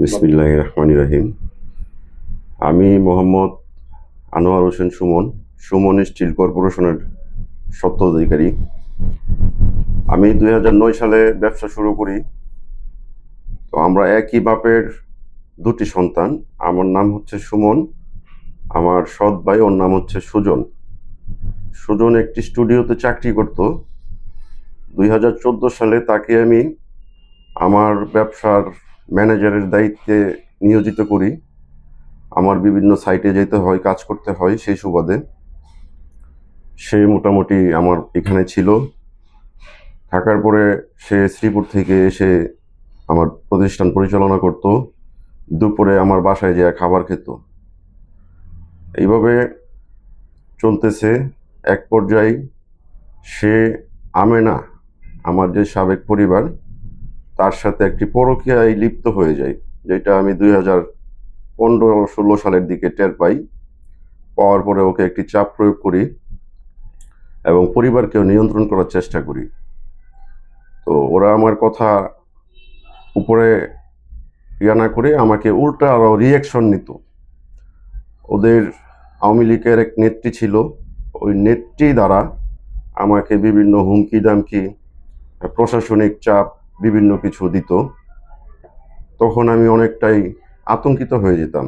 বিসমিল্লাহ রহমান রাহিম আমি মোহাম্মদ আনোয়ার হোসেন সুমন সুমন স্টিল কর্পোরেশনের সত্ত্ব অধিকারী আমি দুই সালে ব্যবসা শুরু করি। তো আমরা একই বাপের দুটি সন্তান। আমার নাম হচ্ছে সুমন, আমার সৎ ভাই, ওর নাম হচ্ছে সুজন। সুজন একটি স্টুডিওতে চাকরি করত। দুই হাজার চোদ্দ সালে তাকে আমি আমার ব্যবসার ম্যানেজারের দায়িত্বে নিয়োজিত করি। আমার বিভিন্ন সাইটে যেতে হয়, কাজ করতে হয় সেই সুবাদে। সে মোটামুটি আমার এখানে ছিল। থাকার পরে সে শ্রীপুর থেকে এসে আমার প্রতিষ্ঠান পরিচালনা করত। দুপুরে আমার বাসায় যেয়ে খাবার খেত। এইভাবে চলতেছে। এক পর্যায়ে সে আমেনা, আমার যে সাবেক পরিবার তার সাথে একটি পরকীয়ায় লিপ্ত হয়ে যায়, যেটা আমি দুই হাজার পনেরো ষোলো সালের দিকে টের পাই। পাওয়ার পরে ওকে একটি চাপ প্রয়োগ করি এবং পরিবারকেও নিয়ন্ত্রণ করার চেষ্টা করি। তো ওরা আমার কথা উপরে ইয়া না করে আমাকে উল্টা আরও রিয়াকশন নিত। ওদের আওয়ামী লীগের এক নেত্রী ছিল, ওই নেত্রী দ্বারা আমাকে বিভিন্ন হুমকি দামকি প্রশাসনিক চাপ বিভিন্ন কিছু দিত, তখন আমি অনেকটাই আতঙ্কিত হয়ে যেতাম।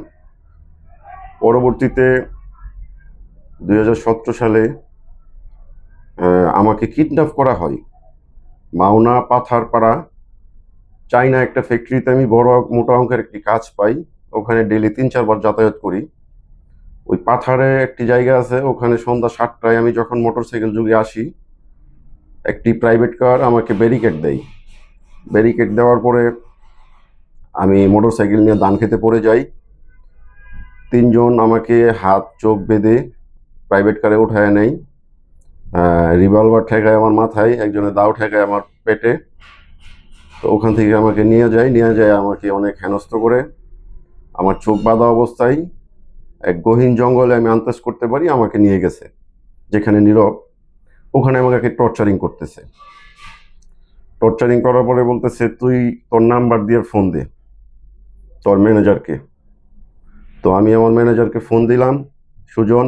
পরবর্তীতে দু হাজার সতেরো সালে আমাকে কিডন্যাপ করা হয়। মাওনা পাথারপাড়া চাইনা একটা ফ্যাক্টরিতে আমি বড়, মোটা অঙ্কের একটি কাজ পাই। ওখানে ডেলি তিন, চারবার যাতায়াত করি। ওই পাথারে একটি জায়গা আছে, ওখানে সন্ধ্যা সাতটায় আমি যখন মোটরসাইকেল যুগে আসি, একটি প্রাইভেট কার আমাকে ব্যারিকেড দেয়। ব্যারিকেড দেওয়ার পরে আমি মোটরসাইকেল নিয়ে ধান খেতে পড়ে যাই। তিনজন আমাকে হাত, চোখ বেঁধে প্রাইভেট কারে উঠায় নেয়। রিভলভার ঠেকায় আমার মাথায়, একজনে দাও ঠেকায় আমার পেটে। তো ওখান থেকে আমাকে নিয়ে যায় নিয়ে যায় আমাকে অনেক হেনস্থ করে। আমার চোখ বাঁধা অবস্থায় এক গহীন জঙ্গলে আমি আন্দাজ করতে পারি আমাকে নিয়ে গেছে, যেখানে নীরব। ওখানে আমাকে টর্চারিং করতেছে। টর্চারিং করার পরে বলতেছে, তুই তোর নাম্বার দিয়ে ফোন দে, তোর ম্যানেজারকে তো আমি আমার ম্যানেজারকে ফোন দিলাম, সুজন,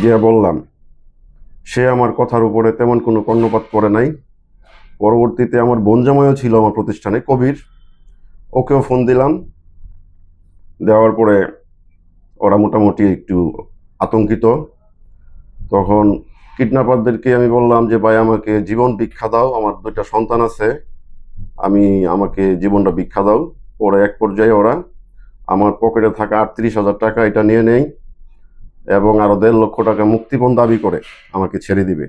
দিয়ে বললাম, সে আমার কথার উপরে তেমন কোনো কর্ণপাত করে নাই। পরবর্তীতে আমার বনজামাইও ছিল আমার প্রতিষ্ঠানে, কবির। ওকেও ফোন দিলাম। দেওয়ার পরে ওরা মোটামুটি একটু আতঙ্কিত। তখন কিডন্যাপারদেরকে আমি বললাম যে, ভাই, আমাকে জীবন ভিক্ষা দাও, আমার দুইটা সন্তান আছে। আমি, আমাকে জীবনটা ভিক্ষা দাও। পরে এক পর্যায়ে, ওরা আমার পকেটে থাকা আটত্রিশ হাজার টাকা এটা নিয়ে নেই এবং আরও দেড় লক্ষ টাকা মুক্তিপণ দাবি করে আমাকে ছেড়ে দিবে।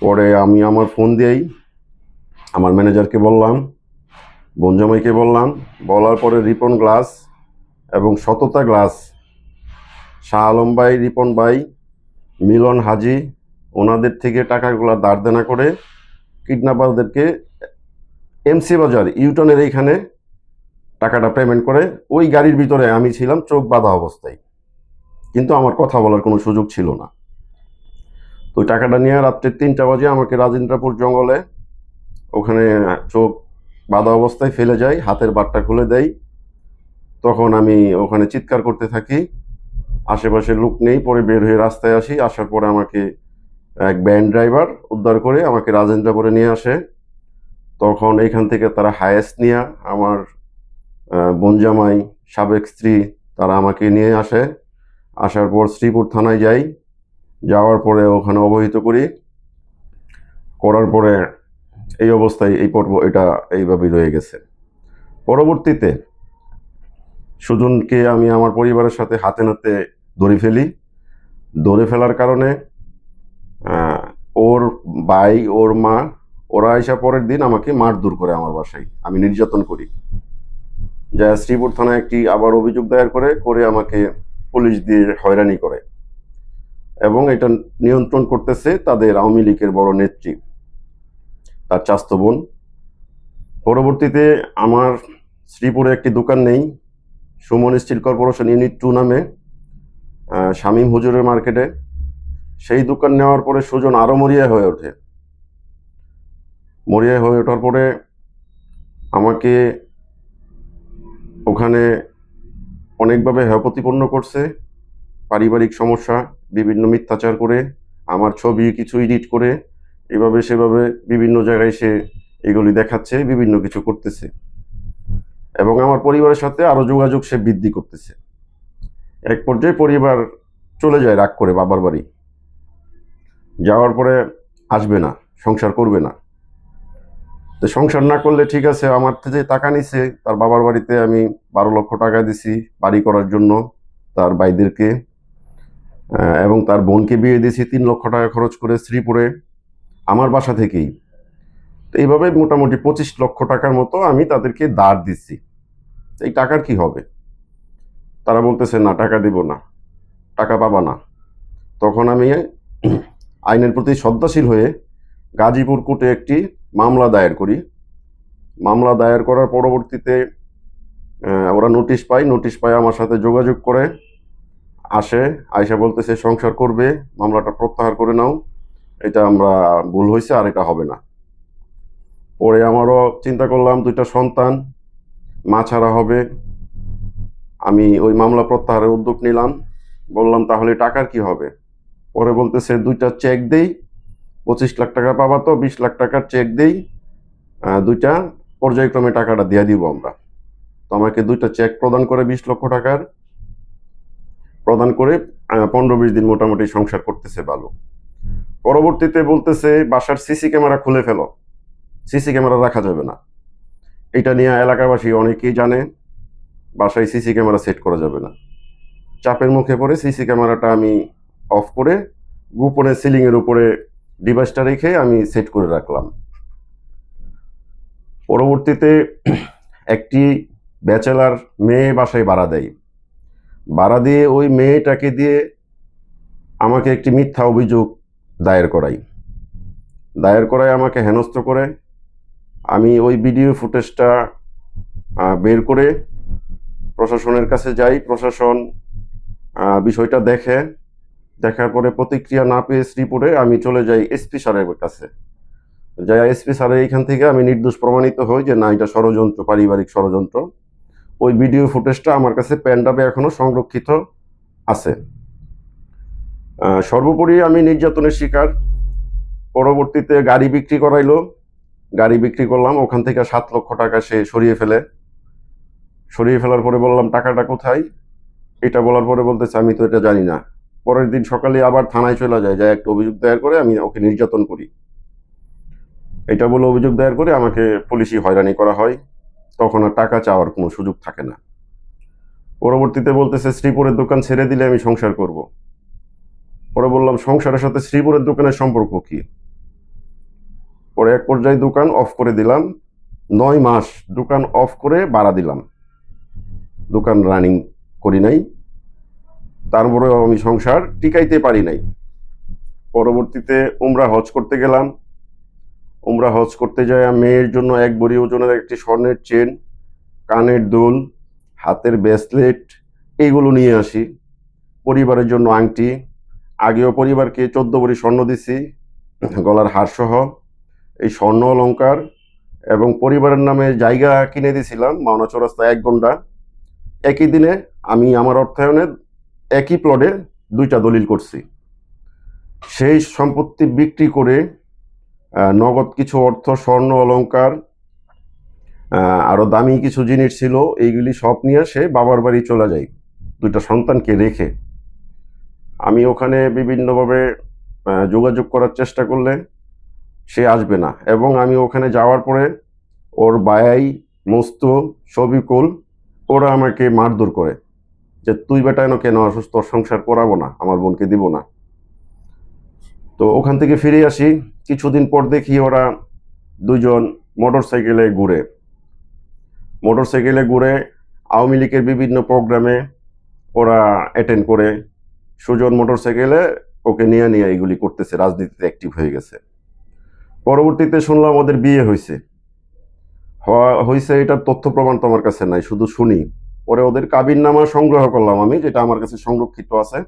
পরে আমি আমার ফোন দিয়েই আমার ম্যানেজারকে বললাম, বনজামাইকে বললাম, বলার পরে রিপন গ্লাস এবং সততা গ্লাস, শাহ আলম ভাই, রিপন ভাই মিলন হাজি ওনাদের থেকে টাকাগুলো দাঁড় দেনা করে কিডন্যাপারদেরকে এমসি বাজার, ইউটনের এইখানে টাকাটা পেমেন্ট করে ওই গাড়ির ভিতরে আমি ছিলাম চোখ বাঁধা অবস্থায়। কিন্তু আমার কথা বলার কোনো সুযোগ ছিল না। তো টাকাটা নিয়ে রাত্রে তিনটা বাজে আমাকে রাজেন্দ্রপুর জঙ্গলে ওখানে চোখ বাঁধা অবস্থায় ফেলে যাই হাতের বাটটা খুলে দেয়। তখন আমি ওখানে চিৎকার করতে থাকি। আশেপাশে লোক নেই, পরে বের হয়ে রাস্তায় আসি, আসার পরে আমাকে এক ব্যান ড্রাইভার উদ্ধার করে আমাকে রাজেন্দ্রপুরে নিয়ে আসে। তখন এখান থেকে তারা হায়েস্ট নিয়ে আমার বনজামাই সাবেক স্ত্রী তারা আমাকে নিয়ে আসে। আসার পর শ্রীপুর থানায় যাই। যাওয়ার পরে ওখানে অবহিত করি। করার পরে এই অবস্থায় এই পর্ব এটা এইভাবেই রয়ে গেছে। পরবর্তীতে সুজনকে আমি আমার পরিবারের সাথে হাতে নাতে ধরে ফেলি। ধরে ফেলার কারণে ওর ভাই, ওর মা, ওরা আসা পরের দিন আমাকে মারধর করে আমার বাসায়। আমি নির্যাতন করি। যা শ্রীপুর থানায় একটি আবার অভিযোগ দায়ের করে করে আমাকে পুলিশ দিয়ে হয়রানি করে এবং এটা নিয়ন্ত্রণ করতেছে তাদের আওয়ামী লীগের বড় নেত্রী, তার চাস্ত বোন। পরবর্তীতে আমার শ্রীপুরে একটি দোকান নেই, Sumon steel corporation unit two Shamim. Shamim হুজুরের মার্কেটে। সেই দোকান নেওয়ার পরে সুজন আরও মরিয়া হয়ে ওঠে। মরিয়া হয়ে ওঠার পরে আমাকে ওখানে অনেকভাবে প্রতিপন্ন করছে। পারিবারিক সমস্যা, বিভিন্ন মিথ্যাচার করে, আমার ছবি কিছু এডিট করে, এভাবে সেভাবে বিভিন্ন জায়গায় সে এগুলি দেখাচ্ছে, বিভিন্ন কিছু করতেছে। এবং আমার পরিবারের সাথে আরও যোগাযোগ সে বৃদ্ধি করতেছে। এক পর্যায়ে পরিবার চলে যায় রাগ করে বাবার বাড়ি। যাওয়ার পরে আসবে না, সংসার করবে না। তো সংসার না করলে ঠিক আছে, আমার থেকে টাকা নিছে, তার বাবার বাড়িতে আমি বারো লক্ষ টাকা দিছি বাড়ি করার জন্য তার ভাইদেরকে। এবং তার বোনকে বিয়ে দিয়েছি, তিন লক্ষ টাকা খরচ করে শ্রীপুরে, আমার বাসা থেকেই। তো এইভাবে মোটামুটি পঁচিশ লক্ষ টাকার মতো আমি তাদেরকে দাঁড় দিচ্ছি। এই টাকার কি হবে? তারা বলতেছে, না, টাকা দিব না, টাকা পাবা না। তখন আমি আইনের প্রতি শ্রদ্ধাশীল হয়ে গাজীপুর কোর্টে একটি মামলা দায়ের করি। মামলা দায়ের করার পরবর্তীতে ওরা নোটিশ পায় নোটিশ পায় আমার সাথে যোগাযোগ করে, আসে আয়সা বলতেছে, সংসার করবে, মামলাটা প্রত্যাহার করে নাও, এটা আমরা ভুল হয়েছে আর এটা হবে না। পরে আমারও চিন্তা করলাম, দুইটা সন্তান, মা ছাড়া হবে আমি ওই মামলা প্রত্যাহারের উদ্যোগ নিলাম। বললাম, তাহলে টাকার কি হবে? পরে বলতেছে, দুইটা চেক দেই। পঁচিশ লাখ টাকা পাবা তো, বিশ লাখ টাকার চেক দেই। দুইটা পর্যায়ক্রমে টাকাটা দিয়ে দিব আমরা। তো আমাকে দুইটা চেক প্রদান করে বিশ লক্ষ টাকার। প্রদান করে পনেরো বিশ দিন মোটামুটি সংসার করতেছে ভালো পরবর্তীতে বলতেছে, বাসার সিসি ক্যামেরা খুলে ফেলো। সিসি ক্যামেরা রাখা যাবে না। এটা নিয়ে এলাকাবাসী অনেকেই জানে। বাসায় সিসি ক্যামেরা সেট করা যাবে না। চাপের মুখে পড়ে সিসি ক্যামেরাটা আমি অফ করে গোপনে সিলিংয়ের উপরে ডিভাইসটা রেখে আমি সেট করে রাখলাম। পরবর্তীতে একটি ব্যাচেলার মেয়ে বাসায় ভাড়া দেয়। ভাড়া দিয়ে ওই মেয়েটাকে দিয়ে আমাকে একটি মিথ্যা অভিযোগ দায়ের করাই দায়ের করায় আমাকে হেনস্থ করে। আমি ওই ভিডিও ফুটেজটা বের করে প্রশাসনের কাছে যাই, প্রশাসন বিষয়টা দেখে। দেখার পরে প্রতিক্রিয়া না পেয়ে শ্রীপুরে আমি চলে যাই এসপি স্যারের কাছে। যাই এসপি স্যারের এইখান থেকে আমি নির্দোষ প্রমাণিত হই যে না, এটা ষড়যন্ত্র, পারিবারিক ষড়যন্ত্র। ওই ভিডিও ফুটেজটা আমার কাছে প্যান্ডাবে এখনও সংরক্ষিত আছে। সর্বোপরি আমি নির্যাতনের শিকার। পরবর্তীতে গাড়ি বিক্রি করাইলো। গাড়ি বিক্রি করলাম, ওখান থেকে সাত লক্ষ টাকা সে সরিয়ে ফেলে। সরিয়ে ফেলার পরে বললাম, টাকাটা কোথায়? এটা বলার পরে বলতেছে, আমি তো এটা জানি না। পরের দিন সকালে আবার থানায় চলে যায় যায় একটা অভিযোগ দায়ের করে আমি ওকে নির্যাতন করি। এটা বলে অভিযোগ দায়ের করে আমাকে পুলিশি হয়রানি করা হয়। তখন আর টাকা চাওয়ার কোনো সুযোগ থাকে না। পরবর্তীতে বলতেছে, শ্রীপুরের দোকান ছেড়ে দিলে আমি সংসার করব। পরে বললাম, সংসারের সাথে শ্রীপুরের দোকানের সম্পর্ক কি? পরে এক পর্যায়ে দোকান অফ করে দিলাম। নয় মাস দোকান অফ করে বাড়া দিলাম। দোকান রানিং করি নাই। তারপরেও আমি সংসার টিকাইতে পারি নাই। পরবর্তীতে উমরা হজ করতে গেলাম। উমরা হজ করতে যায় মেয়ের জন্য এক বড়ি ওজনের একটি স্বর্ণের চেন কানের দুল, হাতের ব্রেসলেট এইগুলো নিয়ে আসি। পরিবারের জন্য আংটি, আগেও পরিবারকে চোদ্দ বড়ি স্বর্ণ দিছি, গলার হারসহ এই স্বর্ণ অলংকার এবং পরিবারের নামে জায়গা কিনে দিয়েছিলাম মাওনা চৌরাস্তা এক ঘণ্টা। একই দিনে আমি আমার অর্থায়নে একই প্লটে দুইটা দলিল করছি। সেই সম্পত্তি বিক্রি করে নগদ কিছু অর্থ, স্বর্ণ অলঙ্কার আরও দামি কিছু জিনিস ছিল, এইগুলি সব নিয়ে সে বাবার বাড়ি চলে যায়, দুইটা সন্তানকে রেখে। আমি ওখানে বিভিন্নভাবে যোগাযোগ করার চেষ্টা করলে সে আসবে না। এবং আমি ওখানে যাওয়ার পরে ওর বায়াই, মস্ত, সবিকুল ওরা আমাকে মারধর করে যে তুই বেটা এনো কেন অসুস্থ? সংসার করাবো না, আমার বোনকে দিব না। তো ওখান থেকে ফিরে আসি। কিছুদিন পর দেখি ওরা দুজন মোটর সাইকেলে ঘুরে। মোটর সাইকেলে ঘুরে আওয়ামী লীগের বিভিন্ন প্রোগ্রামে ওরা অ্যাটেন্ড করে। সুজন মোটর সাইকেলে ওকে নিয়ে নিয়ে এগুলি করতেছে, রাজনীতিতে অ্যাক্টিভ হয়ে গেছে। পরবর্তীতে শুনলাম ওদের বিয়ে হয়েছে। হয়েছে এটার তথ্য প্রমাণ তো আমার কাছে নাই, শুধু শুনি। পরে ওদের কাবিননামা সংগ্রহ করলাম আমি, যেটা আমার কাছে সংরক্ষিত আছে।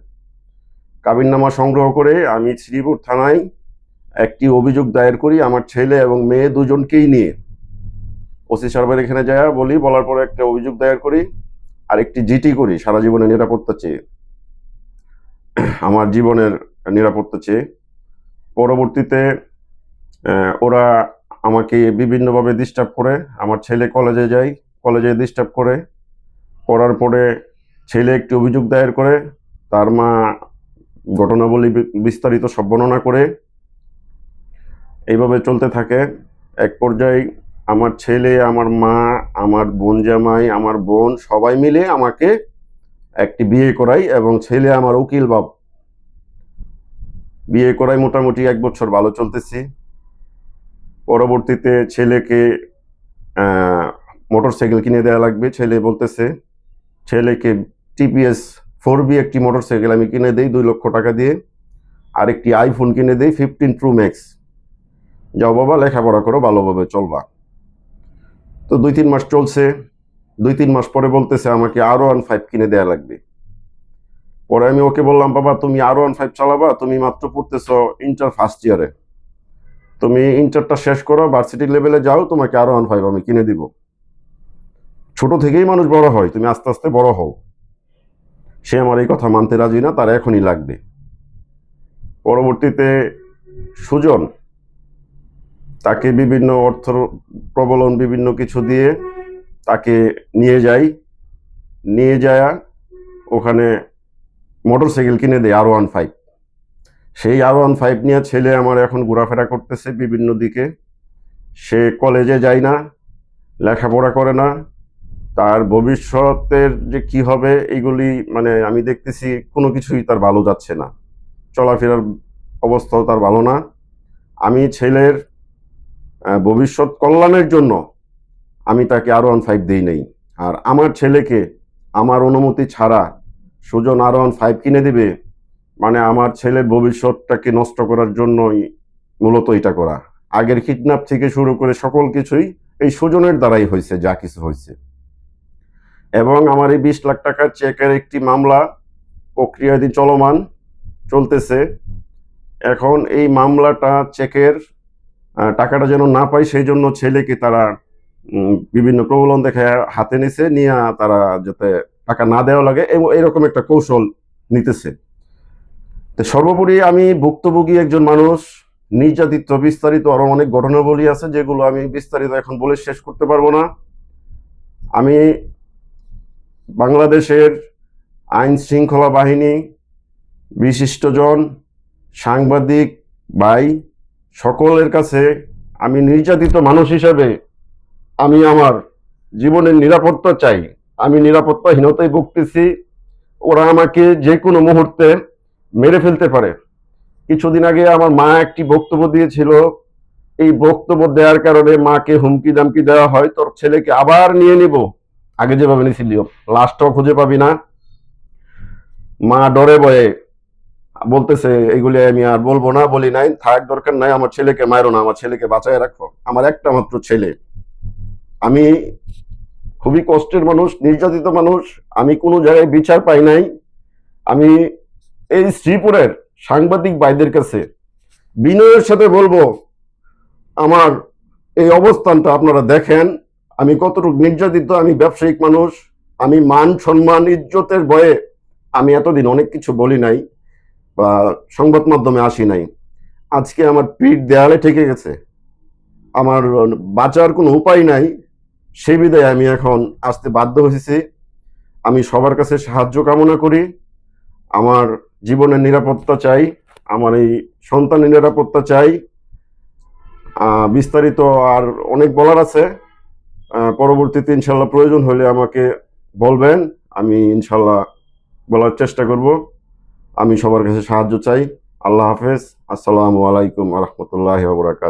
কাবিননামা সংগ্রহ করে আমি শ্রীপুর থানায় একটি অভিযোগ দায়ের করি, আমার ছেলে এবং মেয়ে দুজনকেই নিয়ে। ওসি সাহেবের এখানে যায় বলি, বলার পরে একটা অভিযোগ দায়ের করি আর একটি জিটি করি, সারা জীবনে নিরাপত্তা চেয়ে। আমার জীবনের নিরাপত্তা চেয়ে। পরবর্তীতে ওরা আমাকে বিভিন্নভাবে ডিস্টার্ব করে। আমার ছেলে কলেজে যায় কলেজে ডিস্টার্ব করে। করার পরে ছেলে একটি অভিযোগ দায়ের করে। তার মা ঘটনাবলী বিস্তারিত সব বর্ণনা করে। এইভাবে চলতে থাকে। এক পর্যায়ে আমার ছেলে, আমার মা, আমার বোন জামাই, আমার বোন সবাই মিলে আমাকে একটি বিয়ে করাই এবং ছেলে আমার উকিল বাপ। বিয়ে করাই মোটামুটি এক বছর ভালো চলতেছি। পরবর্তীতে ছেলেকে মোটর সাইকেল কিনে দেওয়া লাগবে। ছেলে বলতেছে, ছেলেকে টিপিএস ফোর বি একটি মোটর সাইকেল আমি কিনে দেই দুই লক্ষ টাকা দিয়ে। আর একটি আইফোন কিনে দেই ফিফটিন প্রো ম্যাক্স যাও বাবা, লেখাপড়া করো, ভালোভাবে চলবা। তো দুই তিন মাস চলছে। দুই তিন মাস পরে বলতেছে, আমাকে আরও ওয়ান ফাইভ কিনে দেওয়া লাগবে। পরে আমি ওকে বললাম, বাবা, তুমি আরও ওয়ান ফাইভ চালাবা, তুমি মাত্র পড়তেছো ইন্টার ফার্স্ট ইয়ারে তুমি ইন্টারটা শেষ করো ভার্সিটি লেভেলে যাও, তোমাকে আরও ওয়ান ফাইভ আমি কিনে দিব। ছোট থেকেই মানুষ বড় হয়, তুমি আস্তে আস্তে বড় হও। সে আমার এই কথা মানতে রাজি না, তার এখনই লাগবে। পরবর্তীতে সুজন, তাকে বিভিন্ন অর্থ প্রবলন, বিভিন্ন কিছু দিয়ে তাকে নিয়ে যাই। নিয়ে যায় ওখানে মোটরসাইকেল কিনে দেয় আর ওয়ান ফাইভ সেই আর ওয়ান ফাইভ নিয়ে ছেলে আমার এখন ঘোরাফেরা করতেছে বিভিন্ন দিকে। সে কলেজে যায় না, লেখাপড়া করে না। তার ভবিষ্যতের যে কি হবে এইগুলি মানে আমি দেখতেছি কোনো কিছুই তার ভালো যাচ্ছে না। চলাফেরার অবস্থাও তার ভালো না। আমি ছেলের ভবিষ্যৎ কল্যাণের জন্য আমি তাকে আর ওয়ান ফাইভ দিই নেই। আর আমার ছেলেকে আমার অনুমতি ছাড়া সুজন আর ওয়ান ফাইভ কিনে দিবে মানে আমার ছেলের ভবিষ্যৎটাকে নষ্ট করার জন্যই মূলত এটা করা। আগের কিডন্যাপ থেকে শুরু করে সকল কিছুই এই সুজনের দ্বারাই হয়েছে, যা কিছু হয়েছে। এবং আমার এই বিশ লাখ টাকার চেকের একটি মামলা প্রক্রিয়াধীন চলমান চলতেছে। এখন এই মামলাটা চেকের টাকাটা যেন না পাই সেই জন্য ছেলেকে তারা বিভিন্ন প্রবলন দেখে হাতে নিছে, নিয়ে তারা যাতে টাকা না দেওয়া লাগে, এবং এরকম একটা কৌশল নিতেছে। তো সর্বোপরি আমি ভুক্তভোগী একজন মানুষ, নির্যাতিত, বিস্তারিত আরও অনেক ঘটনাবলী আছে যেগুলো আমি বিস্তারিত এখন বলে শেষ করতে পারব না। আমি বাংলাদেশের আইন শৃঙ্খলা বাহিনী বিশিষ্টজন সাংবাদিক, ভাই, সকলের কাছে আমি নির্যাতিত মানুষ হিসেবে আমি আমার জীবনের নিরাপত্তা চাই। আমি নিরাপত্তাহীনতায় ভুগতেছি। ওরা আমাকে যে কোনো মুহূর্তে মেরে ফেলতে পারে। কিছুদিন আগে আমার মা একটি বক্তব্য দিয়েছিল, এই বক্তব্য দেওয়ার কারণে মাকে হুমকি দামকি দেওয়া হয়, তোর ছেলেকে আবার নিয়ে নিব। আগে যেভাবে নিয়েছিল লাস্টও খুঁজে পাবি না। মা ডরে বয়ে বলতেছে এগুলি আমি আর বলব না, বলি নাই। থাক, দরকার নাই, আমার ছেলেকে মারো না, আমার ছেলেকে বাঁচায় রাখো। আমার একটা মাত্র ছেলে। আমি খুবই কষ্টের মানুষ, নির্যাতিত মানুষ। আমি কোনো জায়গায় বিচার পাই নাই। আমি এই শ্রীপুরের সাংবাদিক ভাইদের কাছে বিনয়ের সাথে বলব, আমার এই অবস্থানটা আপনারা দেখেন। আমি কতটুকু নির্যাতিত, আমি ব্যবসায়িক মানুষ, আমি মান সম্মান, ইজ্জতের ভয়ে আমি এতদিন অনেক কিছু বলি নাই বা সংবাদ মাধ্যমে আসি নাই। আজকে আমার পিঠ দেয়ালে ঠেকে গেছে। আমার বাঁচার কোনো উপায় নাই। সেই বিদায় আমি এখন আসতে বাধ্য হয়েছি। আমি সবার কাছে সাহায্য কামনা করি। আমার জীবনের নিরাপত্তা চাই, আমার এই সন্তানের নিরাপত্তা চাই। বিস্তারিত আর অনেক বলার আছে। পরবর্তীতে ইনশাল্লাহ প্রয়োজন হলে আমাকে বলবেন, আমি ইনশাল্লাহ বলার চেষ্টা করব। আমি সবার কাছে সাহায্য চাই। আল্লাহ হাফেজ। আসসালামু আলাইকুম রহমতুল্লাহ বরাকাত